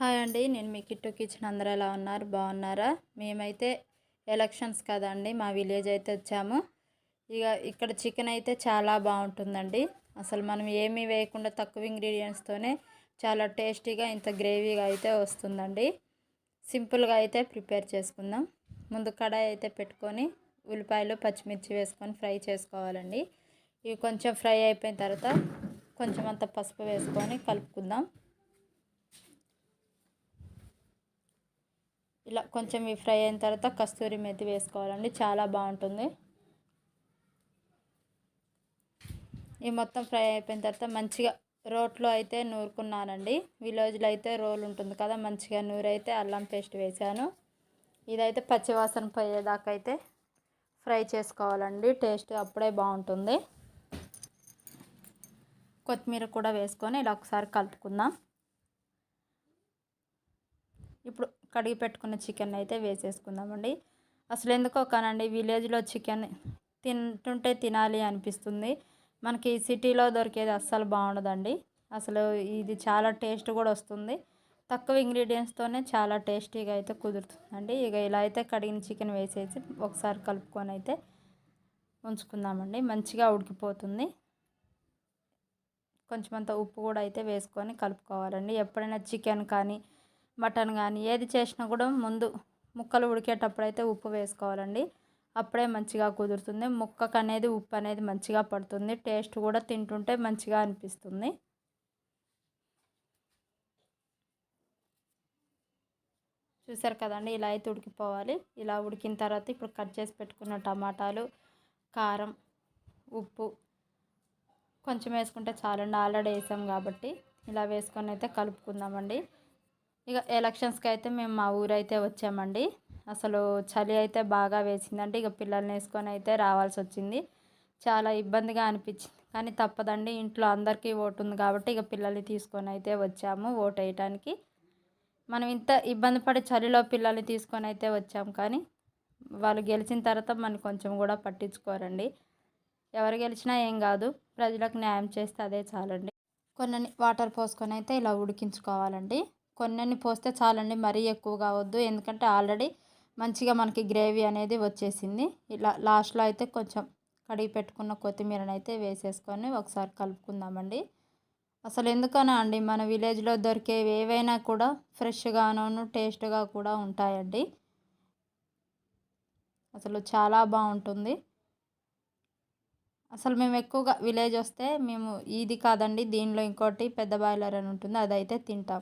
Hi అండి నేను మీ kit kitchen అందరూ ఎలా ఉన్నారు? బాగున్నారా? మేమైతే ఎలక్షన్స్ కదండి మా విలేజ్ అయితే వచ్చాము. ఇక ఇక్కడ చికెన్ అయితే చాలా బాగుంటుందండి. అసలు మనం ఏమీ వేయకుండా తక్కువ ఇంగ్రీడియంట్స్తోనే చాలా టేస్టీగా ఇంత గ్రేవీగా అయితే వస్తుందండి. సింపుల్గా అయితే ప్రిపేర్ చేసుకుందాం. ముందు కడాయి అయితే పెట్టుకొని ఉల్లిపాయలు పచ్చిమిర్చి వేసుకొని ఫ్రై చేసుకోవాలండి. ఇవి కొంచెం ఫ్రై అయిపోయిన తర్వాత కొంచెం అంత పసుపు వేసుకొని కలుపుకుందాం. ఇలా కొంచెం ఈ ఫ్రై అయిన తర్వాత కస్తూరి మెతి వేసుకోవాలండి. చాలా బాగుంటుంది. ఈ మొత్తం ఫ్రై అయిపోయిన తర్వాత మంచిగా రోట్లో అయితే నూరుకున్నానండి. విలేజ్లో అయితే రోల్ ఉంటుంది కదా మంచిగా నూరైతే అల్లం పేస్ట్ వేసాను. ఇదైతే పచ్చివాసన పోయేదాకా అయితే ఫ్రై చేసుకోవాలండి. టేస్ట్ అప్పుడే బాగుంటుంది. కొత్తిమీర కూడా వేసుకొని ఇలా ఒకసారి కలుపుకుందాం. ఇప్పుడు కడిగి పెట్టుకున్న చికెన్ అయితే వేసేసుకుందామండి. అసలు ఎందుకో కానండి విలేజ్లో చికెన్ తింటుంటే తినాలి అనిపిస్తుంది. మనకి సిటీలో దొరికేది అస్సలు బాగుండదండి. అసలు ఇది చాలా టేస్ట్ కూడా వస్తుంది. తక్కువ ఇంగ్రీడియంట్స్తోనే చాలా టేస్టీగా అయితే కుదురుతుందండి. ఇక ఇలా అయితే కడిగిన చికెన్ వేసేసి ఒకసారి కలుపుకొని అయితే ఉంచుకుందామండి. మంచిగా ఉడికిపోతుంది. కొంచెం అంత ఉప్పు కూడా అయితే వేసుకొని కలుపుకోవాలండి. ఎప్పుడైనా చికెన్ కానీ మటన్ కానీ ఏది చేసినా కూడా ముందు ముక్కలు ఉడికేటప్పుడు అయితే ఉప్పు వేసుకోవాలండి. అప్పుడే మంచిగా కుదురుతుంది. ముక్కకు అనేది ఉప్పు అనేది మంచిగా పడుతుంది. టేస్ట్ కూడా తింటుంటే మంచిగా అనిపిస్తుంది. చూసారు కదండి ఇలా అయితే ఉడికిపోవాలి. ఇలా ఉడికిన తర్వాత ఇప్పుడు కట్ చేసి పెట్టుకున్న టమాటాలు కారం ఉప్పు కొంచెం వేసుకుంటే చాలండి. ఆల్రెడీ వేసాం కాబట్టి ఇలా వేసుకొని అయితే కలుపుకుందామండి. ఇక ఎలక్షన్స్కి అయితే మేము మా ఊరైతే వచ్చామండి. అసలు చలి అయితే బాగా వేసిందంటే ఇక పిల్లల్ని వేసుకొని అయితే రావాల్సి వచ్చింది చాలా ఇబ్బందిగా అనిపించింది. కానీ తప్పదండి ఇంట్లో అందరికీ ఓటు ఉంది కాబట్టి ఇక పిల్లల్ని తీసుకొని అయితే వచ్చాము ఓటు వేయటానికి. మనం ఇంత ఇబ్బంది పడి చలిలో పిల్లల్ని తీసుకొని అయితే వచ్చాము కానీ వాళ్ళు గెలిచిన తర్వాత మనం కొంచెం కూడా పట్టించుకోరండి. ఎవరు గెలిచినా ఏం కాదు ప్రజలకు న్యాయం చేస్తే అదే చాలండి. కొన్ని వాటర్ పోసుకొని అయితే ఇలా ఉడికించుకోవాలండి. కొన్ని పోస్తే చాలండి మరీ ఎక్కువగా వద్దు ఎందుకంటే ఆల్రెడీ మంచిగా మనకి గ్రేవీ అనేది వచ్చేసింది. ఇలా లాస్ట్లో అయితే కొంచెం కడిగి పెట్టుకున్న కొత్తిమీరని అయితే వేసేసుకొని ఒకసారి కలుపుకుందామండి. అసలు ఎందుకనా అండి మన విలేజ్లో దొరికేవి ఏవైనా కూడా ఫ్రెష్గాను టేస్ట్గా కూడా ఉంటాయండి. అసలు చాలా బాగుంటుంది. అసలు మేము ఎక్కువగా విలేజ్ వస్తే మేము ఇది కాదండి దీనిలో ఇంకోటి పెద్ద బాయిలర్ అని ఉంటుంది అదైతే తింటాం.